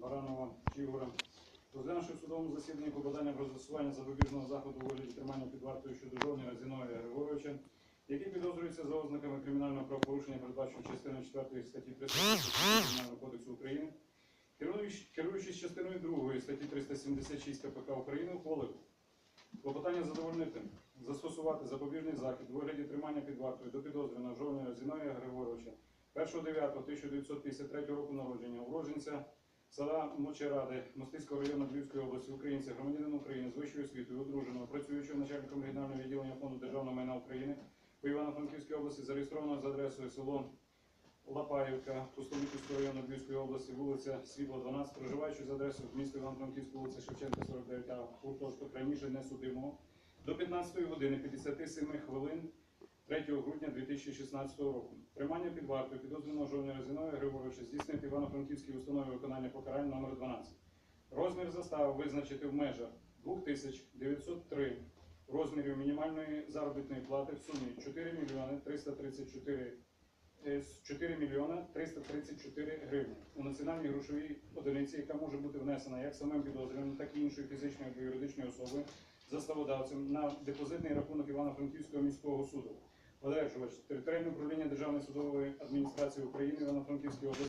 Баранова Ігора. Розглянувши в судовому засіданні попадання про застосування запобіжного заходу у вигляді тримання під вартою щодо Жовніра Зіновія Григоровича, який підозрюється за ознаками кримінального правопорушення, передбаченого частиною 4 статті 300 Кримінального кодексу України, керуючись частиною 2 статті 376 КПК України, ухвалив клопотання задовольнити, застосувати запобіжний захід у вигляді тримання під вартою до підозрюваного Жовніра Зіновія Григоровича 1.9.1953 року народження, уродженця села Мочеради Мостицького району Львівської області, українця, громадянина України з вищою освітою, одруженого, працюючого начальником регіонального відділення фонду державного майна України по Івано-Франківській області, зареєстрованого за адресою село Лапаївка, Пустомитівського району Львівської області, вулиця Світла, 12, проживаючи за адресою в місті Івано-Франківську, вулиця Шевченка, 49, а гуртожиток раніше не судимого, до 15 години 57 хвилин 3 грудня 2016 року. Тримання під вартою підозрюваного Жовніра Зіновія Григоровича здійснити Івано-Франківській установі виконання покарань номер 12. Розмір застави визначити в межах 2903 розмірів мінімальної заробітної плати в сумі 4 мільйони 334 е, 4 мільйона 334 гривні у національній грошовій одиниці, яка може бути внесена як самим підозрюваним, так і іншою фізичною або юридичною особою заставодавцем на депозитний рахунок Івано-Франківського міського суду. Одержувач територіальне управління Державної судової адміністрації України Івано-Франківської області.